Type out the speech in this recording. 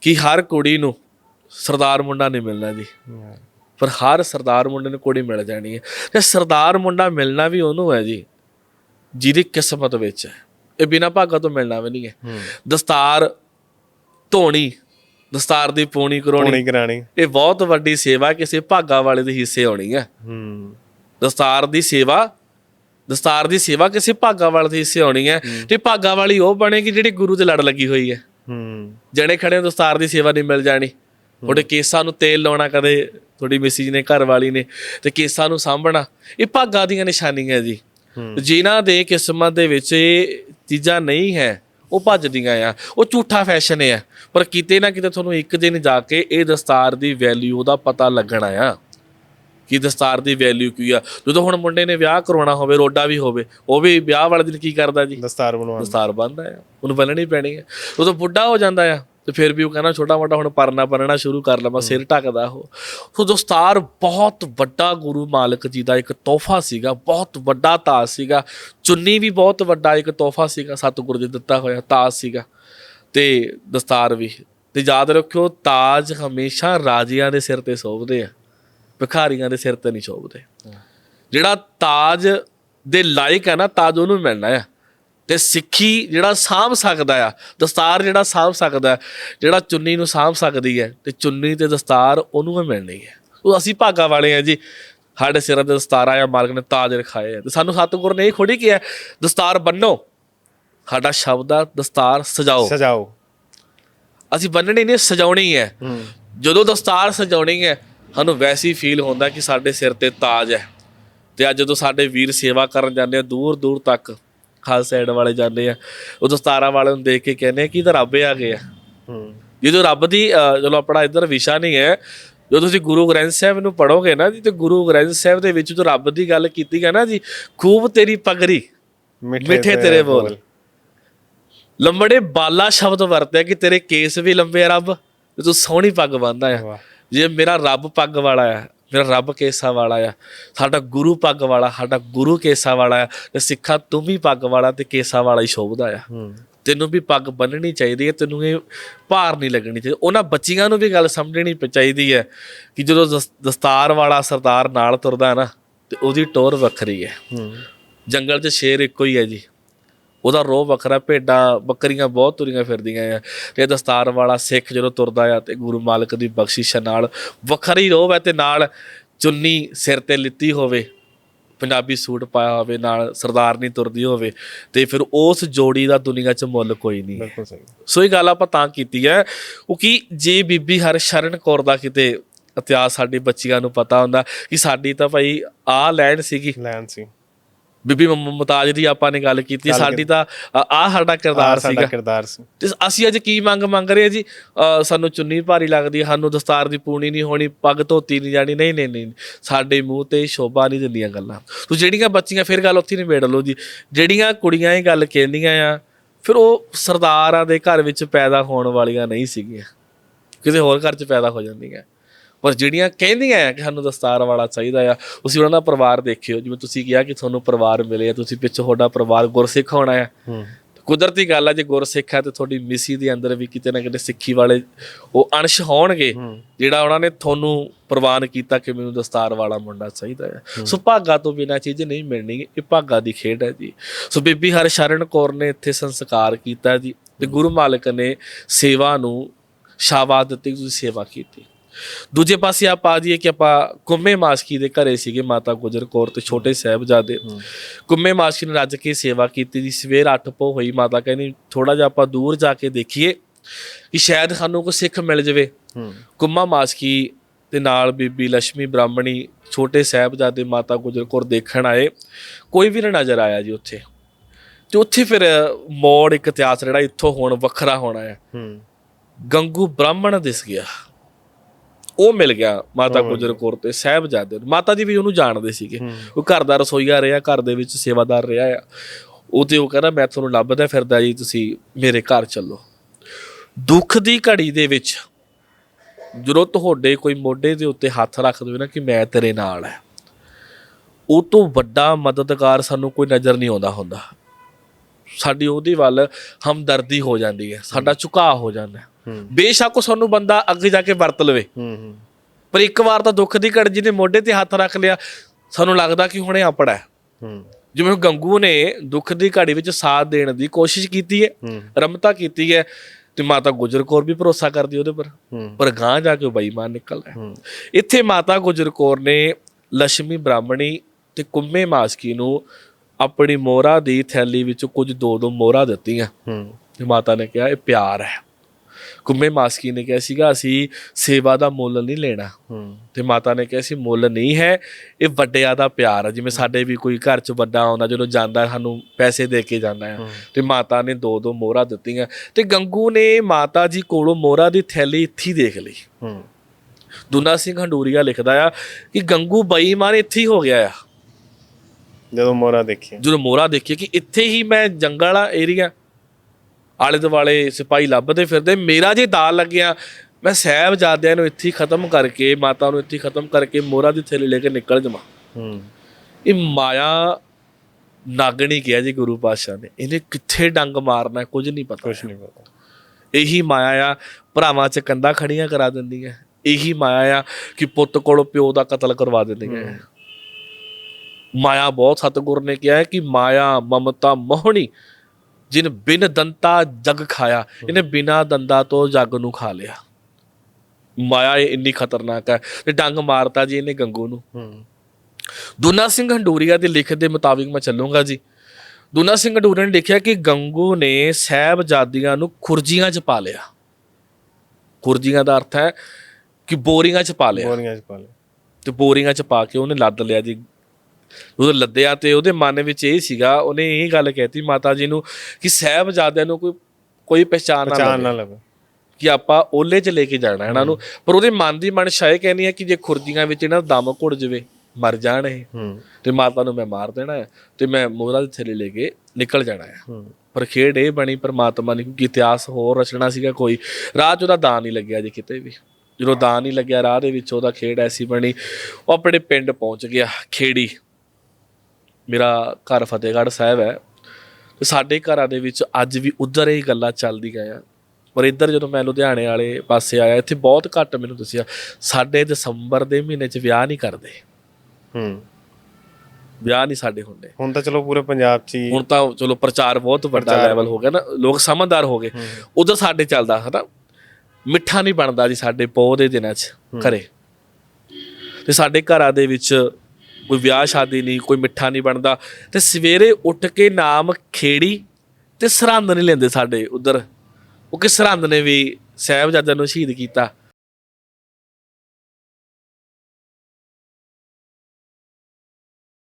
ਕਿ ਹਰ ਕੁੜੀ ਨੂੰ ਸਰਦਾਰ ਮੁੰਡਾ ਨਹੀਂ ਮਿਲਣਾ ਜੀ। ਪਰ ਹਰ ਸਰਦਾਰ ਮੁੰਡੇ ਨੂੰ ਕੁੜੀ ਮਿਲ ਜਾਣੀ ਹੈ। ਤੇ ਸਰਦਾਰ ਮੁੰਡਾ ਮਿਲਣਾ ਵੀ ਉਹਨੂੰ ਹੈ ਜੀ ਜਿਹਦੀ ਕਿਸਮਤ ਵਿੱਚ ਹੈ। ਇਹ ਬਿਨਾ ਭਾਗਾ ਤੋਂ ਮਿਲਣਾ ਵੀ ਨਹੀਂ ਹੈ। ਦਸਤਾਰ ਧੋਣੀ ਦਸਤਾਰ ਦੀ ਪੂਣੀ ਕਰਾਉਣੀ ਕਰਾਣੀ। ਇਹ ਬਹੁਤ ਵੱਡੀ ਸੇਵਾ ਕਿਸੇ ਭਾਗਾ ਵਾਲੇ ਦੇ ਹਿੱਸੇ ਹੋਣੀ ਹੈ। ਹੂੰ। ਦਸਤਾਰ ਦੀ ਸੇਵਾ ਦਸਤਾਰ ਦੀ ਸੇਵਾ ਕਿਸੇ ਭਾਗਾ ਵਾਲੇ ਦੇ ਹਿੱਸੇ ਹੋਣੀ ਹੈ। ਤੇ ਭਾਗਾ ਵਾਲੀ ਉਹ ਬਣੇਗੀ ਜਿਹੜੀ ਗੁਰੂ ਦੇ ਲੜ ਲੱਗੀ ਹੋਈ ਹੈ। ਹੂੰ। ਜਣੇ ਖੜੇ ਨੂੰ ਦਸਤਾਰ ਦੀ ਸੇਵਾ ਨਹੀਂ ਮਿਲ ਜਾਣੀ। ਤੁਹਾਡੇ ਕੇਸਾਂ ਨੂੰ ਤੇਲ ਲਾਉਣਾ ਕਦੇ ਤੁਹਾਡੀ ਮਿਸਿਜ ਨੇ ਘਰ ਵਾਲੀ ਨੇ ਤੇ ਕੇਸਾਂ ਨੂੰ ਸਾਂਭਣਾ। ਇਹ ਭਾਗਾ ਦੀਆਂ ਨਿਸ਼ਾਨੀਆਂ ਜੀ। ਜਿਨ੍ਹਾਂ ਦੇ ਕਿਸਮਤ ਦੇ ਵਿੱਚ ਇਹ ਚੀਜ਼ਾਂ ਨਹੀਂ ਹੈ ਉਹ ਭੱਜਦੀਆਂ ਆ। ਉਹ ਝੂਠਾ ਫੈਸ਼ਨ ਹੈ ਪਰ ਕਿਤੇ ਨਾ ਕਿਤੇ ਤੁਹਾਨੂੰ ਇੱਕ ਦਿਨ ਜਾ ਕੇ ਇਹ ਦਸਤਾਰ ਦੀ ਵੈਲਿਊ ਦਾ ਪਤਾ ਲੱਗਣਾ ਆ। ਕਿ ਦਸਤਾਰ ਦੀ ਵੈਲਿਊ ਕੀ ਆ? ਜਦੋਂ ਹੁਣ ਮੁੰਡੇ ਨੇ ਵਿਆਹ ਕਰਵਾਉਣਾ ਹੋਵੇ ਰੋਡਾ ਵੀ ਹੋਵੇ ਉਹ ਵੀ ਵਿਆਹ ਵਾਲੇ ਦਿਨ ਕੀ ਕਰਦਾ ਜੀ? ਦਸਤਾਰ ਬਣਵਾਉਣ। ਦਸਤਾਰ ਬੰਨਦਾ ਆ। ਉਹਨੂੰ ਬੰਨਣੀ ਪੈਣੀ ਹੈ ਉਦੋਂ ਬੁੱਢਾ ਹੋ ਜਾਂਦਾ ਆ ਤੇ ਫਿਰ ਵੀ ਉਹ ਕਹਿੰਦਾ ਛੋਟਾ ਮੋਟਾ ਹੁਣ ਪਰਨਾ ਬੰਨਣਾ ਸ਼ੁਰੂ ਕਰ ਲਵਾਂ ਸਿਰ ਢੱਕਦਾ ਉਹ। ਸੋ ਦਸਤਾਰ ਬਹੁਤ ਵੱਡਾ ਗੁਰੂ ਮਾਲਕ ਜੀ ਦਾ ਇੱਕ ਤੋਹਫਾ ਸੀਗਾ ਬਹੁਤ ਵੱਡਾ ਤਾਜ ਸੀਗਾ। ਚੁੰਨੀ ਵੀ ਬਹੁਤ ਵੱਡਾ ਇੱਕ ਤੋਹਫਾ ਸੀਗਾ ਸਤਿਗੁਰੂ ਜੀ ਦਿੱਤਾ ਹੋਇਆ ਤਾਜ ਸੀਗਾ। ਤੇ ਦਸਤਾਰ ਵੀ। ਤੇ ਯਾਦ ਰੱਖਿਓ ਤਾਜ ਹਮੇਸ਼ਾ ਰਾਜਿਆਂ ਦੇ ਸਿਰ ਤੇ ਸ਼ੋਭਦੇ ਆ। ਭਿਖਾਰੀਆਂ ਦੇ ਸਿਰ ਤੇ ਨਹੀਂ ਸ਼ੋਭਦੇ ਜਿਹੜਾ ਤਾਜ ਦੇ ਲਾਇਕ ਹੈ ਨਾ ਤਾਜ ਉਹਨੂੰ ਮਿਲਣਾ ਆ। ਤੇ ਸਿੱਖੀ ਜਿਹੜਾ ਸਾਂਭ ਸਕਦਾ ਆ ਦਸਤਾਰ ਜਿਹੜਾ ਸਾਂਭ ਸਕਦਾ ਹੈ, ਜਿਹੜਾ ਚੁੰਨੀ ਨੂੰ ਸਾਂਭ ਸਕਦੀ ਹੈ ਤੇ ਚੁੰਨੀ ਤੇ ਦਸਤਾਰ ਉਹਨੂੰ ਹੀ ਮਿਲਣੀ ਹੈ। ਉਹ ਅਸੀਂ ਭਾਗਾ ਵਾਲੇ ਆ ਜੀ। ਸਾਡੇ ਸਿਰਾਂ ਤੇ ਦਸਤਾਰ ਆਇਆ ਮਾਲਕ ਨੇ ਤਾਜ ਰਖਾਏ ਆ। ਤੇ ਸਾਨੂੰ ਸਤਿਗੁਰ ਨੇ ਇਹ ਖੋੜੀ ਕਿਹਾ ਦਸਤਾਰ ਬੰਨੋ। ਸਾਡਾ ਸ਼ਬਦ ਆ ਦਸਤਾਰ ਸਜਾਓ। ਸਜਾਓ। ਅਸੀਂ ਬੰਨਣੀ ਨਹੀਂ ਸਜਾਉਣੀ ਹੈ। ਹੂੰ। ਜਦੋਂ ਦਸਤਾਰ ਸਜਾਉਣੀ ਹੈ ਸਾਨੂੰ ਵੈਸੀ ਫੀਲ ਹੁੰਦਾ ਕਿ ਸਾਡੇ ਸਿਰ ਤੇ ਤਾਜ ਹੈ। ਤੇ ਅੱਜ ਜਦੋਂ ਸਾਡੇ ਵੀਰ ਸੇਵਾ ਕਰਨ ਜਾਂਦੇ ਆ ਦੂਰ ਦੂਰ ਤੱਕ ਖਾਲਸਾ ਸਾਈਡ ਵਾਲੇ ਜਾਂਦੇ ਆ ਉਹ ਦਸਤਾਰਾਂ ਵਾਲੇ ਨੂੰ ਦੇਖ ਕੇ ਕਹਿੰਦੇ ਆ ਕਿ ਤਾਂ ਰੱਬ ਆ ਗਏ ਆ। ਹੂੰ। ਜਦੋਂ ਰੱਬ ਦੀ ਚਲੋ ਆਪਣਾ ਇੱਧਰ ਵਿਸ਼ਾ ਨਹੀਂ ਹੈ ਜਦੋਂ ਤੁਸੀਂ ਗੁਰੂ ਗ੍ਰੰਥ ਸਾਹਿਬ ਨੂੰ ਪੜੋਗੇ ਨਾ ਜੀ ਤੇ ਗੁਰੂ ਗ੍ਰੰਥ ਸਾਹਿਬ ਦੇ ਵਿੱਚ ਜੋ ਰੱਬ ਦੀ ਗੱਲ ਕੀਤੀ ਹੈ ਨਾ ਜੀ ਖੂਬ ਤੇਰੀ ਪਗਰੀ ਮਿੱਠੇ ਤੇਰੇ ਬੋਲ। ਲੰਬੜੇ ਬਾਲਾ ਸ਼ਬਦ ਵਰਤਿਆ ਕਿ ਤੇਰੇ ਕੇਸ ਵੀ ਲੰਬੇ ਆ ਰੱਬ ਤੇ ਤੂੰ ਸੋਹਣੀ ਪੱਗ ਬੰਨਦਾ ਆ ਜੇ ਮੇਰਾ ਰੱਬ ਪੱਗ ਵਾਲਾ ਆ ਮੇਰਾ ਰੱਬ ਕੇਸਾ ਵਾਲਾ ਆ ਸਾਡਾ ਗੁਰੂ ਪੱਗ ਵਾਲਾ ਸਾਡਾ ਗੁਰੂ ਕੇਸਾ ਵਾਲਾ ਆ ਤੇ ਸਿੱਖਾ ਤੂੰ ਵੀ ਪੱਗ ਵਾਲਾ ਤੇ ਕੇਸਾ ਵਾਲਾ ਹੀ ਸ਼ੋਭਦਾ ਆ। ਤੈਨੂੰ ਵੀ ਪੱਗ ਬੰਨਣੀ ਚਾਹੀਦੀ ਹੈ ਤੈਨੂੰ ਇਹ ਭਾਰ ਨਹੀਂ ਲੱਗਣੀ ਚਾਹੀਦੀ। ਉਹਨਾਂ ਬੱਚੀਆਂ ਨੂੰ ਵੀ ਗੱਲ ਸਮਝਣੀ ਚਾਹੀਦੀ ਹੈ ਕਿ ਜਦੋਂ ਦਸ- ਦਸਤਾਰ ਵਾਲਾ ਸਰਦਾਰ ਨਾਲ ਤੁਰਦਾ ਹੈ ਨਾ ਤੇ ਉਹਦੀ ਟੋਰ ਵੱਖਰੀ ਹੂੰ। ਜੰਗਲ 'ਚ ਸ਼ੇਰ ਇੱਕੋ ਹੀ ਹੈ ਜੀ। ਉਹਦਾ ਰੋਹ ਵੱਖਰਾ ਭੇਡਾਂ ਬੱਕਰੀਆਂ ਬਹੁਤ ਤੁਰੀਆਂ ਫਿਰਦੀਆਂ ਆ। ਤੇ ਦਸਤਾਰ ਵਾਲਾ ਸਿੱਖ ਜਦੋਂ ਤੁਰਦਾ ਆ ਤੇ ਗੁਰੂ ਮਾਲਕ ਦੀ ਬਖਸ਼ਿਸ਼ ਨਾਲ ਵੱਖਰੀ ਰੋਹ ਹੈ ਤੇ ਨਾਲ ਚੁੰਨੀ ਸਿਰ ਤੇ ਲਿੱਤੀ ਹੋਵੇ ਪੰਜਾਬੀ ਸੂਟ ਪਾਇਆ ਹੋਵੇ ਨਾਲ ਸਰਦਾਰਨੀ ਤੁਰਦੀ ਹੋਵੇ ਤੇ ਫਿਰ ਉਸ ਜੋੜੀ ਦਾ ਦੁਨੀਆ 'ਚ ਮੁੱਲ ਕੋਈ ਨਹੀਂ। ਬਿਲਕੁਲ ਸਹੀ। ਸੋ ਇਹ ਗੱਲ ਆਪਾਂ ਤਾਂ ਕੀਤੀ ਹੈ ਉਹ ਕਿ ਜੇ ਬੀਬੀ ਹਰਸ਼ਰਨ ਕੌਰ ਦਾ ਕਿਤੇ ਇਤਿਹਾਸ ਸਾਡੀ ਬੱਚੀਆਂ ਨੂੰ ਪਤਾ ਹੁੰਦਾ ਕਿ ਸਾਡੀ ਤਾਂ ਭਾਈ ਆਹ ਲੈਣ ਸੀਗੀ। ਲੈਣ ਸੀ। ਬੀਬੀ ਮੁਮਤਾਜ ਦੀ ਆਪਾਂ ਨੇ ਗੱਲ ਕੀਤੀ ਸਾਡੀ ਤਾਂ ਆਹ ਸਾਡਾ ਕਿਰਦਾਰ ਆਹ ਸਾਡਾ ਸੀਗਾ। ਕਿਰਦਾਰ ਸੀ। ਤੇ ਅਸੀਂ ਅੱਜ ਕੀ ਮੰਗ ਮੰਗ ਰਹੇ ਜੀ? ਸਾਨੂੰ ਚੁੰਨੀ ਭਾਰੀ ਲੱਗਦੀ ਸਾਨੂੰ ਦਸਤਾਰ ਦੀ ਪੂਣੀ ਨਹੀਂ ਹੋਣੀ ਪੱਗ ਧੋਤੀ ਨਹੀਂ ਜਾਣੀ ਨਹੀਂ ਨਹੀਂ ਨਹੀਂ ਸਾਡੇ ਮੂੰਹ ਤੇ ਸ਼ੋਭਾ ਨਹੀਂ ਦਿੰਦੀਆਂ ਗੱਲਾਂ। ਤੂੰ ਜਿਹੜੀਆਂ ਬੱਚੀਆਂ ਫਿਰ ਗੱਲ ਉੱਥੇ ਨਹੀਂ ਮੇੜ ਲਓ ਜੀ। ਜਿਹੜੀਆਂ ਕੁੜੀਆਂ ਇਹ ਗੱਲ ਕਹਿੰਦੀਆਂ ਆ ਫਿਰ ਉਹ ਸਰਦਾਰਾਂ ਦੇ ਘਰ ਵਿੱਚ ਪੈਦਾ ਹੋਣ ਵਾਲੀਆਂ ਨਹੀਂ ਸੀਗੀਆਂ। ਕਿਸੇ ਹੋਰ ਘਰ 'ਚ ਪੈਦਾ ਹੋ ਜਾਂਦੀਆਂ। ਪਰ ਜਿਹੜੀਆਂ ਕਹਿੰਦੀਆਂ ਆ ਕਿ ਸਾਨੂੰ ਦਸਤਾਰ ਵਾਲਾ ਚਾਹੀਦਾ ਆ ਤੁਸੀਂ ਉਹਨਾਂ ਦਾ ਪਰਿਵਾਰ ਦੇਖਿਓ ਜਿਵੇਂ ਤੁਸੀਂ ਕਿਹਾ ਕਿ ਤੁਹਾਨੂੰ ਪਰਿਵਾਰ ਮਿਲੇ ਆ ਤੁਸੀਂ ਪਿੱਛੋਂ ਤੁਹਾਡਾ ਪਰਿਵਾਰ ਗੁਰਸਿੱਖ ਹੋਣਾ ਆ। ਹੂੰ। ਕੁਦਰਤੀ ਗੱਲ ਆ ਜੇ ਗੁਰਸਿੱਖ ਹੈ ਤੇ ਤੁਹਾਡੀ ਮਿਸੀ ਦੇ ਅੰਦਰ ਵੀ ਕਿਤੇ ਨਾ ਕਿਤੇ ਸਿੱਖੀ ਵਾਲੇ ਉਹ ਅੰਸ਼ ਹੋਣਗੇ ਜਿਹੜਾ ਉਹਨਾਂ ਨੇ ਤੁਹਾਨੂੰ ਪ੍ਰਵਾਨ ਕੀਤਾ ਕਿ ਮੈਨੂੰ ਦਸਤਾਰ ਵਾਲਾ ਮੁੰਡਾ ਚਾਹੀਦਾ ਹੈ। ਸੋ ਭਾਗਾ ਤੋਂ ਬਿਨਾ ਚੀਜ਼ ਨਹੀਂ ਮਿਲਣੀ ਇਹ ਭਾਗਾ ਦੀ ਖੇਡ ਹੈ ਜੀ। ਸੋ ਬੀਬੀ ਹਰਸ਼ਰਨ ਕੌਰ ਨੇ ਇੱਥੇ ਸੰਸਕਾਰ ਕੀਤਾ ਜੀ ਤੇ ਗੁਰੂ ਮਾਲਕ ਨੇ ਸੇਵਾ ਨੂੰ ਸ਼ਾਬਾਸ਼ ਦਿੱਤੀ ਤੁਸੀਂ ਸੇਵਾ ਕੀਤੀ। ਦੂਜੇ ਪਾਸੇ ਆਪ ਆ ਜਾਈਏ ਕਿ ਆਪਾਂ ਕੁੰਮੇ ਮਾਸਕੀ ਦੇ ਘਰੇ ਸੀਗੇ ਮਾਤਾ ਗੁਜਰ ਕੌਰ ਤੇ ਛੋਟੇ ਸਾਹਿਬਜ਼ਾਦੇ। ਕੁੰਮੇ ਮਾਸਕੀ ਨੇ ਰੱਜ ਕੇ ਸੇਵਾ ਕੀਤੀ ਜੀ ਸਵੇਰ 8 ਪੋ ਹੋਈ ਮਾਤਾ ਕਹਿੰਦੀ ਥੋੜਾ ਜਿਹਾ ਆਪਾਂ ਦੂਰ ਜਾ ਕੇ ਦੇਖੀਏ ਕਿ ਸ਼ਾਇਦ ਸਾਨੂੰ ਕੋਈ ਸਿੱਖ ਮਿਲ ਜਾਵੇ। ਕੁੰਮਾ ਮਾਸਕੀ ਦੇ ਨਾਲ ਬੀਬੀ ਲక్ష్ਮੀ ਬ੍ਰਾਹਮਣੀ ਛੋਟੇ ਸਾਹਿਬਜ਼ਾਦੇ ਮਾਤਾ ਗੁਜਰ ਕੌਰ ਦੇਖਣ ਆਏ। ਕੋਈ ਵੀ ਨਾ ਨਜ਼ਰ ਆਇਆ ਜੀ ਉੱਥੇ। ਤੇ ਉੱਥੇ ਫਿਰ ਮੋੜ ਇੱਕ ਇਤਿਹਾਸ ਜਿਹੜਾ ਇੱਥੋਂ ਹੁਣ ਵੱਖਰਾ ਹੋਣਾ ਹੂੰ। ਗੰਗੂ ਬ੍ਰਾਹਮਣ ਦਿਸ ਗਿਆ। ਉਹ ਮਿਲ ਗਿਆ ਮਾਤਾ ਗੁਜਰ ਕੌਰ ਤੇ ਸਾਹਿਬਜ਼ਾਦੇ ਨੂੰ। ਮਾਤਾ ਜੀ ਵੀ ਉਹਨੂੰ ਜਾਣਦੇ ਸੀਗੇ। ਉਹ ਘਰ ਦਾ ਰਸੋਈਆ ਰਿਹਾ ਘਰ ਦੇ ਵਿੱਚ ਸੇਵਾਦਾਰ ਰਿਹਾ ਆ। ਉਹ ਤੇ ਉਹ ਕਹਿੰਦਾ ਮੈਂ ਤੁਹਾਨੂੰ ਲੱਭਦਾ ਫਿਰਦਾ ਜੀ ਤੁਸੀਂ ਮੇਰੇ ਘਰ ਚੱਲੋ। ਦੁੱਖ ਦੀ ਘੜੀ ਦੇ ਵਿੱਚ ਜਦੋਂ ਤੁਹਾਡੇ ਕੋਈ ਮੋਢੇ ਦੇ ਉੱਤੇ ਹੱਥ ਰੱਖ ਦੇਵੇ ਨਾ ਕਿ ਮੈਂ ਤੇਰੇ ਨਾਲ ਹੈ ਉਹ ਤੋਂ ਵੱਡਾ ਮਦਦਗਾਰ ਸਾਨੂੰ ਕੋਈ ਨਜ਼ਰ ਨਹੀਂ ਆਉਂਦਾ ਹੁੰਦਾ। ਸਾਡੀ ਉਹਦੇ ਵੱਲ ਹਮਦਰਦੀ ਹੋ ਜਾਂਦੀ ਹੈ ਸਾਡਾ ਝੁਕਾਅ ਹੋ ਜਾਂਦਾ ਹੈ। ਬੇਸ਼ੱਕ ਉਹ ਸਾਨੂੰ ਬੰਦਾ ਅੱਗੇ ਜਾ ਕੇ ਵਰਤ ਲਵੇ। ਪਰ ਇੱਕ ਵਾਰ ਤਾਂ ਦੁੱਖ ਦੀ ਘੜੀ ਜਿਹਨੇ ਮੋਢੇ ਤੇ ਹੱਥ ਰੱਖ ਲਿਆ ਸਾਨੂੰ ਲੱਗਦਾ ਕਿ ਹੁਣੇ ਆਪੜਾ ਹੈ। ਜਿਵੇਂ ਗੰਗੂ ਨੇ ਦੁੱਖ ਦੀ ਘੜੀ ਵਿੱਚ ਸਾਥ ਦੇਣ ਦੀ ਕੋਸ਼ਿਸ਼ ਕੀਤੀ ਹੈ ਰਮਤਾ ਕੀਤੀ ਹੈ ਤੇ ਮਾਤਾ ਗੁਜਰ ਕੌਰ ਵੀ ਭਰੋਸਾ ਕਰਦੀ ਉਹਦੇ ਪਰ। ਪਰ ਗਾਂ ਜਾ ਕੇ ਬੇਈਮਾਨ ਨਿਕਲਦਾ ਇੱਥੇ ਮਾਤਾ ਗੁਜਰ ਕੌਰ ਨੇ ਲక్ష్ਮੀ ਬ੍ਰਾਹਮਣੀ ਤੇ ਕੁੰਮੇ ਮਾਸਕੀ ਨੂੰ ਆਪਣੀ ਮੋਹਰਾ ਦੀ ਥੈਲੀ ਵਿੱਚ ਕੁਝ ਦੋ ਦੋ ਮੋਹਰਾ ਦਿੱਤੀਆਂ। ਹੂੰ। ਤੇ ਮਾਤਾ ਨੇ ਕਿਹਾ ਇਹ ਪਿਆਰ ਹੈ। ਕੁੰਮੇ ਮਾਸਕੀ ਨੇ ਕਿਹਾ ਸੀਗਾ ਅਸੀਂ ਸੇਵਾ ਦਾ ਮੁੱਲ ਨਹੀਂ ਲੈਣਾ। ਤੇ ਮਾਤਾ ਨੇ ਕਿਹਾ ਸੀ ਮੁੱਲ ਨਹੀਂ ਹੈ ਇਹ ਵੱਡਿਆਂ ਦਾ ਪਿਆਰ ਹੈ ਜਿਵੇਂ ਸਾਡੇ ਵੀ ਕੋਈ ਘਰ 'ਚ ਵੱਡਾ ਆਉਂਦਾ ਜਦੋਂ ਜਾਂਦਾ ਸਾਨੂੰ ਪੈਸੇ ਦੇ ਕੇ ਜਾਂਦਾ ਹੈ। ਤੇ ਮਾਤਾ ਨੇ ਦੋ ਦੋ ਮੋਹਰਾ ਦਿੱਤੀਆਂ। ਤੇ ਗੰਗੂ ਨੇ ਮਾਤਾ ਜੀ ਕੋਲੋਂ ਮੋਹਰਾ ਦੀ ਥੈਲੀ ਇੱਥੇ ਦੇਖ ਲਈ। ਹੂੰ। ਦੁਨਾ ਸਿੰਘ ਹੰਡੂਰੀਆ ਲਿਖਦਾ ਆ ਕਿ ਗੰਗੂ ਬੇਈਮਾਨ ਇੱਥੇ ਹੀ ਹੋ ਗਿਆ ਆ। ਜਦੋਂ ਮੋਰਾ ਦੇਖਿਆ। ਜਦੋਂ ਮੋਹਰਾ ਦੇਖਿਆ ਕਿ ਇੱਥੇ ਹੀ ਮੈਂ ਜੰਗਲ ਆ ਏਰੀਆ ਆਲੇ ਦੁਆਲੇ ਸਿਪਾਹੀ ਲੱਭਦੇ ਫਿਰਦੇ। ਮੇਰਾ ਜੇ ਦਾਲ ਲੱਗਿਆ ਮੈਂ ਸਾਹਿਬਜ਼ਾਦਿਆਂ ਨੂੰ ਇੱਥੇ ਖਤਮ ਕਰਕੇ ਮਾਤਾ ਨੂੰ ਇੱਥੇ ਖਤਮ ਕਰਕੇ ਮੋਹਰਾ ਦੀ ਥੈਲੀ ਲੈ ਕੇ ਨਿਕਲ ਜਾਵਾਂ। ਹੂੰ। ਇਹ ਮਾਇਆ ਨਾਗਣੀ ਕਿਹਾ ਜੀ ਗੁਰੂ ਪਾਤਸ਼ਾਹ ਨੇ। ਇਹਨੇ ਕਿੱਥੇ ਡੰਗ ਮਾਰਨਾ ਕੁਝ ਨਹੀਂ ਪਤਾ। ਕੁਛ ਨਹੀਂ ਪਤਾ। ਇਹੀ ਮਾਇਆ ਆ ਭਰਾਵਾਂ 'ਚ ਕੰਧਾਂ ਖੜੀਆਂ ਕਰਾ ਦਿੰਦੀ ਹੈ ਇਹੀ ਮਾਇਆ ਆ ਕਿ ਪੁੱਤ ਕੋਲੋਂ ਪਿਓ ਦਾ ਕਤਲ ਕਰਵਾ ਦਿੰਦੀ ਹੈ। ਮਾਇਆ ਬਹੁਤ ਸਤਿਗੁਰ ਨੇ ਕਿਹਾ ਹੈ ਕਿ ਮਾਇਆ ਮਮਤਾ ਮੋਹਣੀ ਜਿਨ ਬਿਨ ਦੰਤਾ ਜਗ ਖਾਇਆ ਇਹਨੇ ਬਿਨਾ ਦੰਦਾ ਤੋਂ ਜਗ ਨੂੰ ਖਾ ਲਿਆ। ਮਾਇਆ ਇਹ ਇੰਨੀ ਖਤਰਨਾਕ ਹੈ ਤੇ ਡੰਗ ਮਾਰਤਾ ਜੀ ਇਹਨੇ ਗੰਗੂ ਨੂੰ। ਦੁਨਾ ਸਿੰਘ ਹੰਡੂਰੀਆ ਦੇ ਲਿਖਤ ਦੇ ਮੁਤਾਬਿਕ ਮੈਂ ਚੱਲੂੰਗਾ ਜੀ। ਦੁਨਾ ਸਿੰਘ ਹੰਡੂਰੀਆ ਨੇ ਲਿਖਿਆ ਕਿ ਗੰਗੂ ਨੇ ਸਹਿਬਜ਼ਾਦੀਆਂ ਨੂੰ ਖੁਰਜੀਆਂ 'ਚ ਪਾ ਲਿਆ। ਖੁਰਜੀਆਂ ਦਾ ਅਰਥ ਹੈ ਕਿ ਬੋਰੀਆਂ 'ਚ ਪਾ ਲਿਆ। ਬੋਰੀਆਂ ਚ ਪਾ ਲੈ ਤੇ ਬੋਰੀਆਂ 'ਚ ਪਾ ਕੇ ਉਹਨੇ ਲੱਦ ਲਿਆ ਜੀ। ਉਹ ਲੱਦਿਆ ਤੇ ਉਹਦੇ ਮਨ ਵਿੱਚ ਇਹ ਸੀਗਾ ਉਹਨੇ ਇਹ ਗੱਲ ਕਹਿਤੀ ਮਾਤਾ ਜੀ ਨੂੰ ਕਿ ਸਹਿਬਜ਼ਾਦਿਆਂ ਨੂੰ ਕੋਈ ਕੋਈ ਪਛਾਣ ਨਾ ਪਛਾਣ ਲਵੇ। ਨਾ ਲਵੇ। ਕਿ ਆਪਾਂ ਓਲੇ 'ਚ ਲੈ ਕੇ ਜਾਣਾ ਇਹਨਾਂ ਨੂੰ ਪਰ ਉਹਦੇ ਮਨ ਦੀ ਮਨਸ਼ਾ ਇਹ ਕਹਿੰਦੀ ਹੈ ਕਿ ਜੇ ਖੁਰਜੀਆਂ ਵਿੱਚ ਇਹਨਾਂ ਦਾ ਦਮ ਘੁੜ ਜਾਵੇ ਮਰ ਜਾਣ ਇਹ। ਤੇ ਮਾਤਾ ਨੂੰ ਮੈਂ ਮਾਰ ਦੇਣਾ ਹੈ ਤੇ ਮੈਂ ਮੋਹਰਾ ਦੇ ਥੱਲੇ ਲੈ ਕੇ ਨਿਕਲ ਜਾਣਾ ਹੈ। ਹੂੰ। ਪਰ ਖੇਡ ਇਹ ਬਣੀ ਪਰਮਾਤਮਾ ਨੇ ਕਿਉਂਕਿ ਇਤਿਹਾਸ ਹੋਰ ਰਚਣਾ ਸੀਗਾ ਕੋਈ ਰਾਹ 'ਚ ਉਹਦਾ ਦਾਨ ਨਹੀਂ ਲੱਗਿਆ ਜੀ ਕਿਤੇ ਵੀ। ਜਦੋਂ ਦਾਨ ਨਹੀਂ ਲੱਗਿਆ ਰਾਹ ਦੇ ਵਿੱਚ ਉਹਦਾ ਖੇਡ ਐਸੀ ਬਣੀ ਉਹ ਆਪਣੇ ਪਿੰਡ ਪਹੁੰਚ ਗਿਆ ਖੇੜੀ। ਮੇਰਾ ਘਰ ਫਤਿਹਗੜ੍ਹ ਸਾਹਿਬ ਹੈ ਤੇ ਸਾਡੇ ਘਰਾਂ ਦੇ ਵਿੱਚ ਅੱਜ ਵੀ ਉਧਰ ਹੀ ਗੱਲਾਂ ਚੱਲਦੀਆਂ ਆ। ਪਰ ਇੱਧਰ ਜਦੋਂ ਮੈਂ ਲੁਧਿਆਣੇ ਵਾਲੇ ਪਾਸੇ ਆਇਆ ਇੱਥੇ ਬਹੁਤ ਘੱਟ ਮੈਨੂੰ ਦੱਸਿਆ ਸਾਡੇ ਦਸੰਬਰ ਦੇ ਮਹੀਨੇ 'ਚ ਵਿਆਹ ਨਹੀਂ ਕਰਦੇ। ਹੂੰ। ਵਿਆਹ ਨਹੀਂ ਸਾਡੇ ਹੁੰਦੇ। ਹੁਣ ਤਾਂ ਚਲੋ ਪੂਰੇ ਪੰਜਾਬ ਚ ਹੀ ਹੁਣ ਤਾਂ ਚਲੋ ਪ੍ਰਚਾਰ ਬਹੁਤ ਵੱਡਾ ਲੈਵਲ ਹੋ ਗਿਆ ਨਾ ਲੋਕ ਸਮਝਦਾਰ ਹੋ ਗਏ। ਉਧਰ ਸਾਡੇ ਚੱਲਦਾ ਹਨਾ? ਮਿੱਠਾ ਨਹੀਂ ਬਣਦਾ ਜੀ ਸਾਡੇ ਪੋਹ ਦੇ ਦਿਨਾਂ 'ਚ ਘਰੇ। ਤੇ ਸਾਡੇ ਘਰਾਂ ਦੇ ਵਿੱਚ ਕੋਈ ਵਿਆਹ ਸ਼ਾਦੀ ਨਹੀਂ, ਕੋਈ ਮਿੱਠਾ ਨਹੀਂ ਬਣਦਾ। ਤੇ ਸਵੇਰੇ ਉੱਠ ਕੇ ਨਾਮ ਖੇੜੀ ਤੇ ਸਰਹੰਦ ਨਹੀਂ ਲੈਂਦੇ ਸਾਡੇ ਉਧਰ। ਉਹ ਕਿ ਸਰਹੰਦ ਨੇ ਵੀ ਸਾਹਿਬਜ਼ਾਦਿਆਂ ਨੂੰ ਸ਼ਹੀਦ ਕੀਤਾ।